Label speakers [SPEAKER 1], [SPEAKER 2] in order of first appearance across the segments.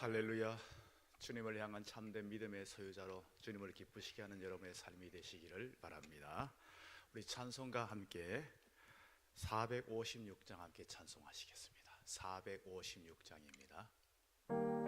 [SPEAKER 1] 할렐루야. 주님을 향한 참된 믿음의 소유자로 주님을 기쁘시게 하는 여러분의 삶이 되시기를 바랍니다. 우리 찬송과 함께 456장 함께 찬송하시겠습니다. 456장입니다.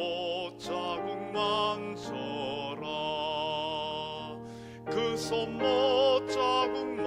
[SPEAKER 2] 못 자국 만져라 그 손 못 자국 만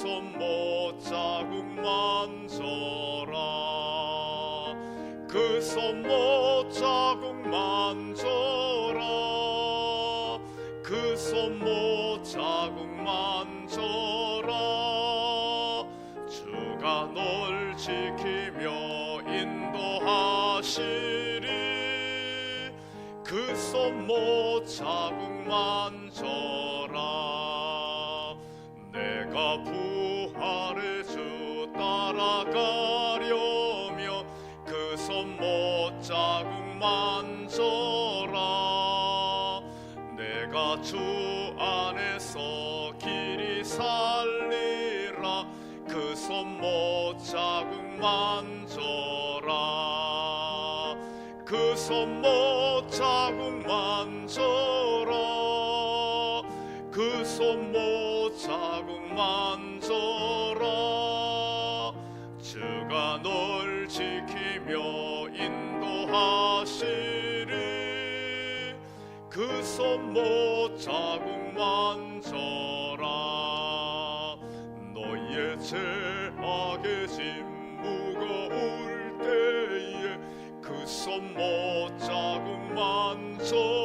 [SPEAKER 2] 손못 자국 만 만져라. 내가 주 안에서 길이 살리라. 그 손 못 자국 만 만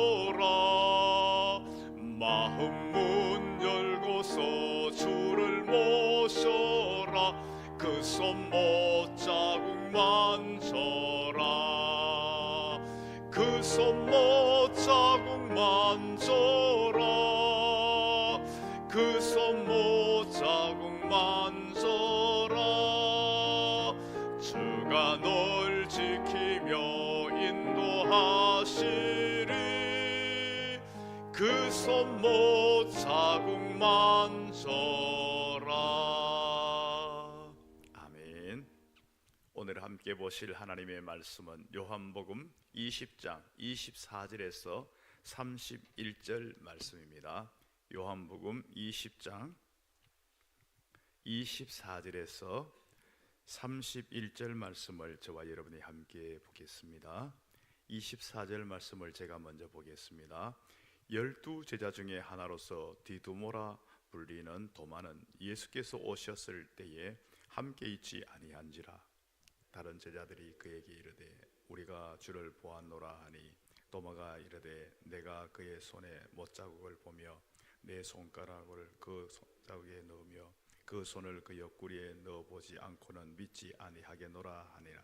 [SPEAKER 1] 오늘 함께 보실 하나님의 말씀은 요한복음 20장 24절에서 31절 말씀입니다. 요한복음 20장 24절에서 31절 말씀을 저와 여러분이 함께 보겠습니다. 24절 말씀을 제가 먼저 보겠습니다. 열두 제자 중에 하나로서 디두모라 불리는 도마는 예수께서 오셨을 때에 함께 있지 아니한지라 다른 제자들이 그에게 이르되 우리가 주를 보았노라 하니 도마가 이르되 내가 그의 손에 못자국을 보며 내 손가락을 그 손자국에 넣으며 그 손을 그 옆구리에 넣어보지 않고는 믿지 아니하겠노라 하니라.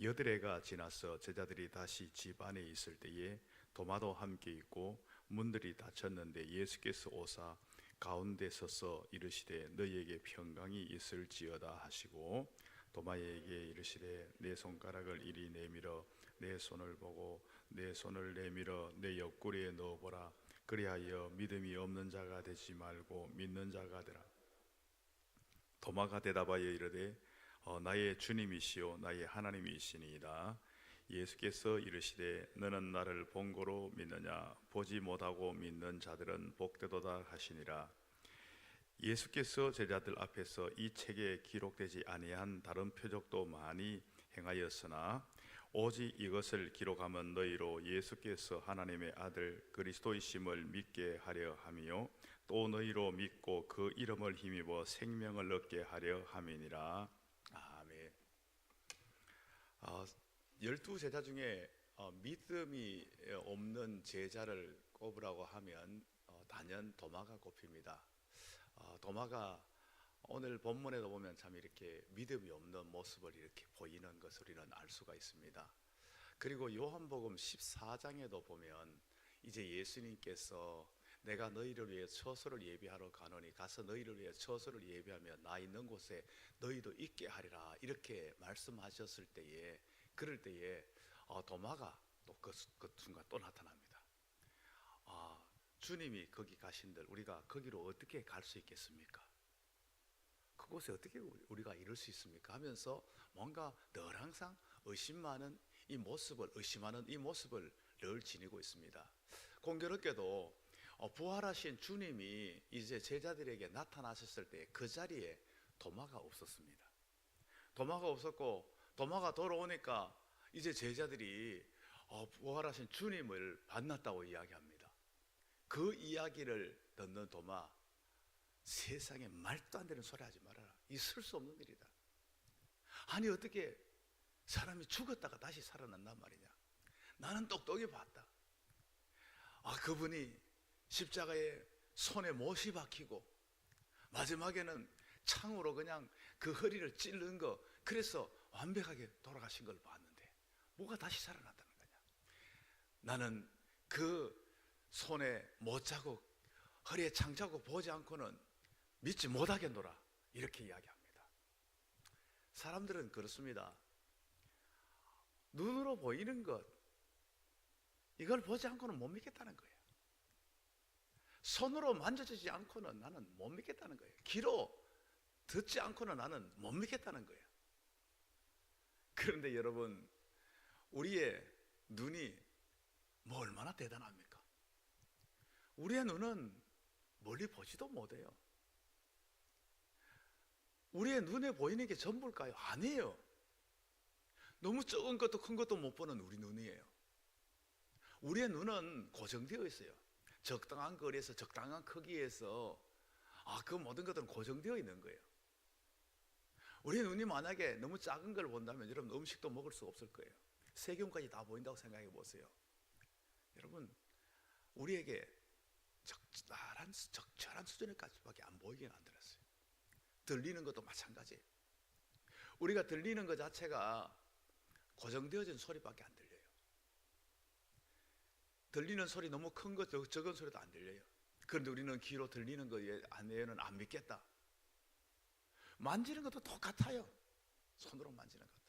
[SPEAKER 1] 여드레가 지나서 제자들이 다시 집 안에 있을 때에 도마도 함께 있고 문들이 닫혔는데 예수께서 오사 가운데 서서 이르시되 너희에게 평강이 있을지어다 하시고 도마에게 이르시되 내 손가락을 이리 내밀어 내 손을 보고 내 손을 내밀어 내 옆구리에 넣어보라. 그리하여 믿음이 없는 자가 되지 말고 믿는 자가 되라. 도마가 대답하여 이르되 어, 나의 주님이시요 나의 하나님이시니이다. 예수께서 이르시되 너는 나를 본고로 믿느냐? 보지 못하고 믿는 자들은 복되도다 하시니라 예수께서 제자들 앞에서 이 책에 기록되지 아니한 다른 표적도 많이 행하였으나 오직 이것을 기록하면 너희로 예수께서 하나님의 아들 그리스도이심을 믿게 하려 함이요 또 너희로 믿고 그 이름을 힘입어 생명을 얻게 하려 함이니라 아멘. 아, 열두 제자 중에 어, 믿음이 없는 제자를 꼽으라고 하면 어, 단연 도마가 꼽힙니다. 어, 도마가 오늘 본문에도 보면 참 이렇게 믿음이 없는 모습을 이렇게 보이는 것을 우리는 알 수가 있습니다. 그리고 요한복음 14장에도 보면 이제 예수님께서 내가 너희를 위해 처소를 예비하러 가노니 가서 너희를 위해 처소를 예비하며 나 있는 곳에 너희도 있게 하리라 이렇게 말씀하셨을 때에 그럴 때에 어, 도마가 또그 그 순간 또 나타납니다. 아, 주님이 거기 가신들 우리가 거기로 어떻게 갈 수 있겠습니까? 그곳에 어떻게 우리가 이룰 수 있습니까? 하면서 뭔가 늘 항상 의심 많은 이 모습을 의심하는 이 모습을 늘 지니고 있습니다. 공교롭게도 어, 부활하신 주님이 이제 제자들에게 나타나셨을 때 그 자리에 도마가 없었습니다. 도마가 없었고 도마가 돌아오니까 이제 제자들이 어, 부활하신 주님을 만났다고 이야기합니다. 그 이야기를 듣는 도마 세상에 말도 안 되는 소리 하지 말아라. 있을 수 없는 일이다. 아니 어떻게 사람이 죽었다가 다시 살아난단 말이냐? 나는 똑똑히 봤다. 아 그분이 십자가에 손에 못이 박히고 마지막에는 창으로 그냥 그 허리를 찔른 거 그래서 완벽하게 돌아가신 걸 봤는데 뭐가 다시 살아났다는 거냐? 나는 그 손에 못 자국 허리에 창 자국 보지 않고는 믿지 못하겠노라 이렇게 이야기합니다. 사람들은 그렇습니다. 눈으로 보이는 것 이걸 보지 않고는 못 믿겠다는 거예요. 손으로 만져지지 않고는 나는 못 믿겠다는 거예요. 귀로 듣지 않고는 나는 못 믿겠다는 거예요. 그런데 여러분, 우리의 눈이 뭐 얼마나 대단합니까? 우리의 눈은 멀리 보지도 못해요. 우리의 눈에 보이는 게 전부일까요? 아니에요. 너무 적은 것도 큰 것도 못 보는 우리 눈이에요. 우리의 눈은 고정되어 있어요. 적당한 거리에서 적당한 크기에서 아, 그 모든 것들은 고정되어 있는 거예요. 우리 눈이 만약에 너무 작은 걸 본다면 여러분 음식도 먹을 수 없을 거예요. 세균까지 다 보인다고 생각해 보세요. 여러분 우리에게 적절한 적절한 수준에까지밖에 안 보이게 만들었어요. 들리는 것도 마찬가지. 우리가 들리는 것 자체가 고정되어진 소리밖에 안 들려요. 들리는 소리 너무 큰 것, 적은 소리도 안 들려요. 그런데 우리는 귀로 들리는 거에 안에는 안 믿겠다. 만지는 것도 똑같아요. 손으로 만지는 것도.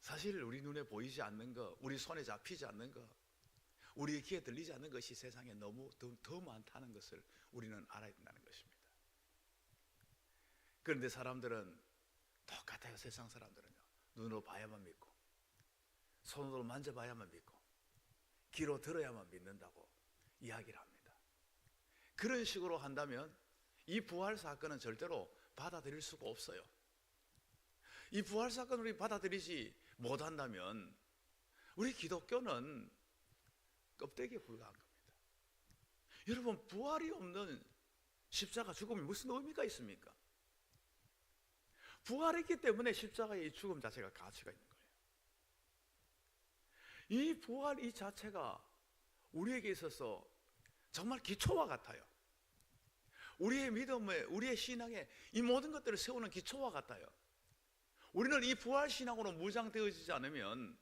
[SPEAKER 1] 사실 우리 눈에 보이지 않는 것, 우리 손에 잡히지 않는 것, 우리 귀에 들리지 않는 것이 세상에 너무 더, 더 많다는 것을 우리는 알아야 된다는 것입니다. 그런데 사람들은 똑같아요. 세상 사람들은요. 눈으로 봐야만 믿고, 손으로 만져봐야만 믿고, 귀로 들어야만 믿는다고 이야기를 합니다. 그런 식으로 한다면 이 부활 사건은 절대로 받아들일 수가 없어요. 이 부활 사건을 우리 받아들이지 못한다면 우리 기독교는 껍데기에 불과한 겁니다. 여러분 부활이 없는 십자가 죽음이 무슨 의미가 있습니까? 부활했기 때문에 십자가의 죽음 자체가 가치가 있는 거예요. 이 부활 이 자체가 우리에게 있어서 정말 기초와 같아요. 우리의 믿음에, 우리의 신앙에 이 모든 것들을 세우는 기초와 같아요. 우리는 이 부활 신앙으로 무장되어지지 않으면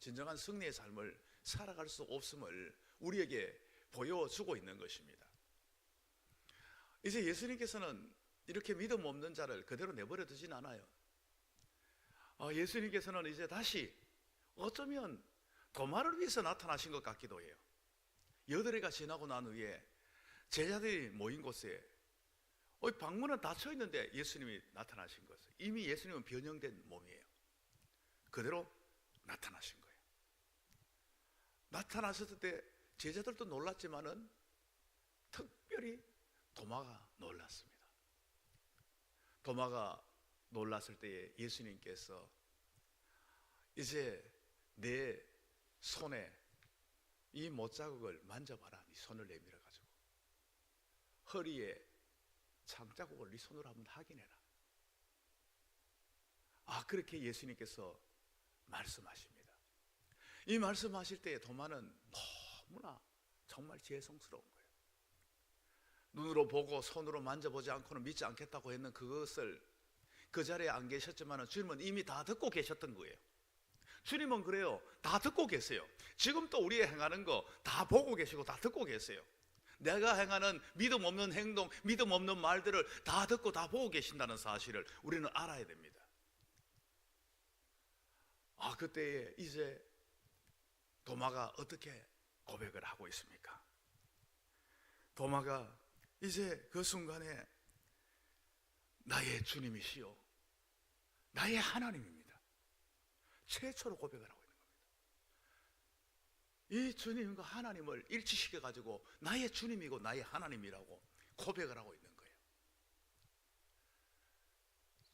[SPEAKER 1] 진정한 승리의 삶을 살아갈 수 없음을 우리에게 보여주고 있는 것입니다. 이제 예수님께서는 이렇게 믿음 없는 자를 그대로 내버려 두진 않아요. 아, 예수님께서는 이제 다시 어쩌면 도마를 위해서 나타나신 것 같기도 해요. 여덟해가 지나고 난 후에 제자들이 모인 곳에 어, 방문은 닫혀 있는데 예수님이 나타나신 것은 이미 예수님은 변형된 몸이에요. 그대로 나타나신 거예요. 나타나셨을 때 제자들도 놀랐지만은 특별히 도마가 놀랐습니다. 도마가 놀랐을 때에 예수님께서 이제 내 손에 이 못자국을 만져봐라. 네 손을 내밀어 가지고 허리에 장자국을 네 손으로 한번 확인해라. 아 그렇게 예수님께서 말씀하십니다. 이 말씀하실 때에 도마는 너무나 정말 죄송스러운 거예요. 눈으로 보고 손으로 만져보지 않고는 믿지 않겠다고 했는 그것을 그 자리에 안 계셨지만 주님은 이미 다 듣고 계셨던 거예요. 주님은 그래요. 다 듣고 계세요. 지금 또 우리의 행하는 거 다 보고 계시고 다 듣고 계세요. 내가 행하는 믿음 없는 행동, 믿음 없는 말들을 다 듣고 다 보고 계신다는 사실을 우리는 알아야 됩니다. 아, 그때에 이제 도마가 어떻게 고백을 하고 있습니까? 도마가 이제 그 순간에 나의 주님이시요. 나의 하나님입니다. 최초로 고백을 하고 있는 겁니다. 이 주님과 하나님을 일치시켜 가지고 나의 주님이고 나의 하나님이라고 고백을 하고 있는 거예요.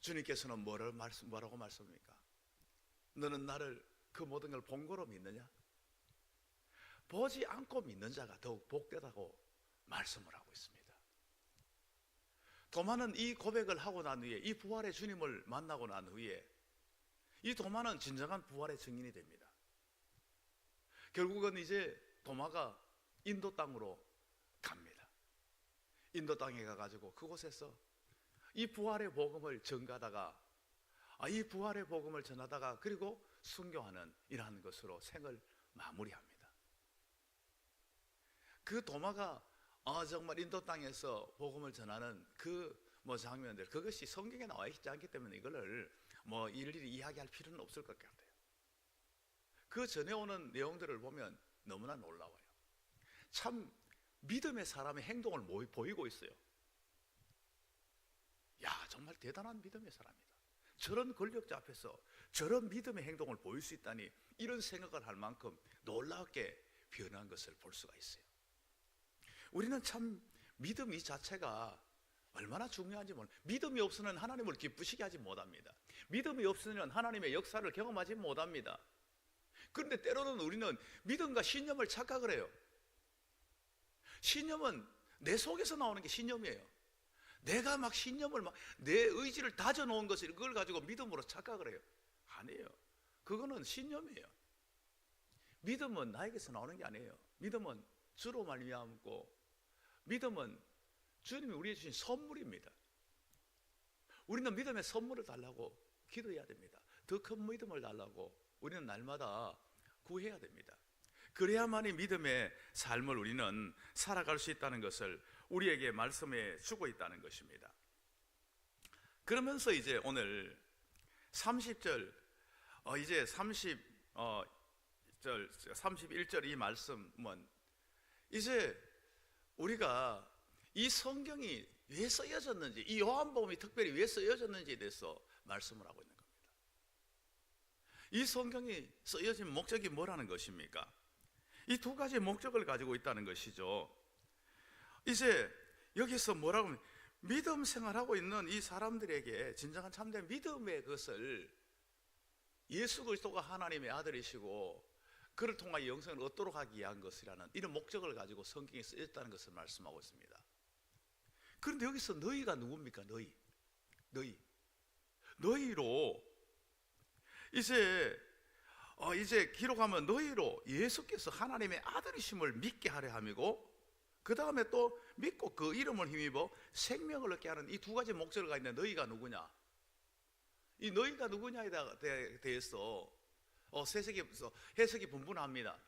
[SPEAKER 1] 주님께서는 뭐를 말씀 뭐라고 말씀합니까? 너는 나를 그 모든 걸 본 거로 믿느냐? 보지 않고 믿는 자가 더욱 복되다고 말씀을 하고 있습니다. 도마는 이 고백을 하고 난 후에 이 부활의 주님을 만나고 난 후에 이 도마는 진정한 부활의 증인이 됩니다. 결국은 이제 도마가 인도 땅으로 갑니다. 인도 땅에 가가지고 그곳에서 이 부활의 복음을 전가다가 아, 이 부활의 복음을 전하다가 그리고 순교하는 이러한 것으로 생을 마무리합니다. 그 도마가 아, 정말 인도 땅에서 복음을 전하는 그 뭐 장면들 그것이 성경에 나와 있지 않기 때문에 이거를 뭐 일일이 이야기할 필요는 없을 것 같아요. 그 전에 오는 내용들을 보면 너무나 놀라워요. 참 믿음의 사람의 행동을 모- 보이고 있어요. 야, 정말 대단한 믿음의 사람이다. 저런 권력자 앞에서 저런 믿음의 행동을 보일 수 있다니 이런 생각을 할 만큼 놀랍게 변한 것을 볼 수가 있어요. 우리는 참 믿음 이 자체가 얼마나 중요한지 몰라. 믿음이 없으면 하나님을 기쁘시게 하지 못합니다. 믿음이 없으면 하나님의 역사를 경험하지 못합니다. 그런데 때로는 우리는 믿음과 신념을 착각을 해요. 신념은 내 속에서 나오는 게 신념이에요. 내가 막 신념을 막 내 의지를 다져 놓은 것을 그걸 가지고 믿음으로 착각을 해요. 아니에요. 그거는 신념이에요. 믿음은 나에게서 나오는 게 아니에요. 믿음은 주로 말미암고 믿음은 주님이 우리에게 주신 선물입니다. 우리는 믿음의 선물을 달라고 기도해야 됩니다. 더 큰 믿음을 달라고 우리는 날마다 구해야 됩니다. 그래야만이 믿음의 삶을 우리는 살아갈 수 있다는 것을 우리에게 말씀해 주고 있다는 것입니다. 그러면서 이제 오늘 30절 어 이제 30 어, 절 31절 이 말씀은 이제 우리가 이 성경이 왜 쓰여졌는지 이 요한복음이 특별히 왜 쓰여졌는지에 대해서 말씀을 하고 있는 겁니다. 이 성경이 쓰여진 목적이 뭐라는 것입니까? 이 두 가지 목적을 가지고 있다는 것이죠. 이제 여기서 뭐라고 하면 믿음 생활하고 있는 이 사람들에게 진정한 참된 믿음의 것을 예수 그리스도가 하나님의 아들이시고 그를 통하여 영생을 얻도록 하기 위한 것이라는 이런 목적을 가지고 성경에 쓰였다는 것을 말씀하고 있습니다. 그런데 여기서 너희가 누굽니까? 너희. 너희. 너희로 이제 어 이제 기록하면 너희로 예수께서 하나님의 아들이심을 믿게 하려 함이고 그 다음에 또 믿고 그 이름을 힘입어 생명을 얻게 하는 이 두 가지 목적을 가진 너희가 누구냐? 이 너희가 누구냐에 대- 대해서 어, 세석에서 해석이 분분합니다.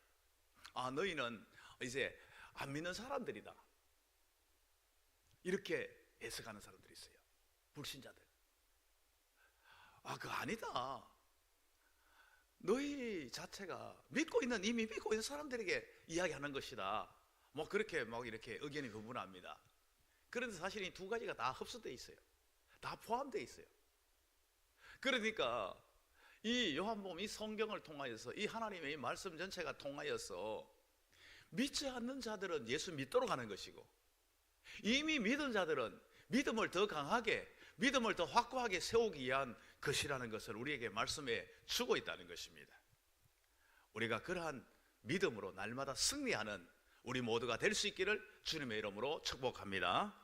[SPEAKER 1] 아 너희는 이제 안 믿는 사람들이다. 이렇게 해석하는 사람들이 있어요. 불신자들. 아, 그거 아니다. 너희 자체가 믿고 있는 이미 믿고 있는 사람들에게 이야기하는 것이다. 뭐 그렇게 막 이렇게 의견이 분분합니다. 그런데 사실 이 두 가지가 다 흡수되어 있어요. 다 포함되어 있어요. 그러니까 이 요한복음 이 성경을 통하여서 이 하나님의 이 말씀 전체가 통하여서 믿지 않는 자들은 예수 믿도록 하는 것이고
[SPEAKER 3] 이미 믿은 자들은 믿음을 더 강하게, 믿음을 더 확고하게 세우기 위한 것이라는 것을 우리에게 말씀해 주고 있다는 것입니다. 우리가 그러한 믿음으로 날마다 승리하는 우리 모두가 될 수 있기를 주님의 이름으로 축복합니다.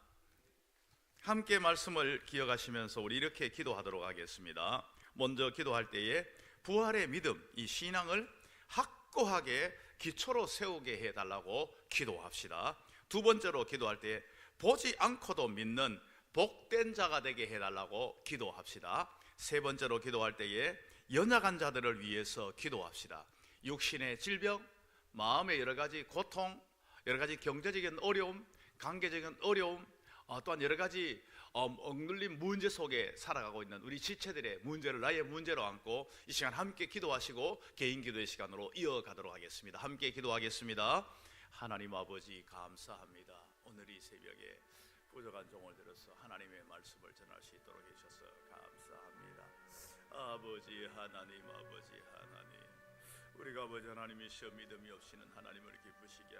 [SPEAKER 1] 함께 말씀을 기억하시면서 우리 이렇게 기도하도록 하겠습니다. 먼저 기도할 때에 부활의 믿음, 이 신앙을 확고하게 기초로 세우게 해달라고 기도합시다. 두 번째로 기도할 때 보지 않고도 믿는 복된 자가 되게 해달라고 기도합시다. 세 번째로 기도할 때에 연약한 자들을 위해서 기도합시다. 육신의 질병, 마음의 여러 가지 고통, 여러 가지 경제적인 어려움, 관계적인 어려움, 어, 또한 여러 가지 어, 억눌린 문제 속에 살아가고 있는 우리 지체들의 문제를 나의 문제로 안고 이 시간 함께 기도하시고 개인 기도의 시간으로 이어가도록 하겠습니다. 함께 기도하겠습니다. 하나님 아버지 감사합니다. 오늘 이 새벽에 부족한 종을 들어서 하나님의 말씀을 전할 수 있도록 해주셔서 감사합니다. 아버지 하나님 아버지 하나님 우리가 아버지 하나님이시여 믿음이 없이는 하나님을 기쁘시게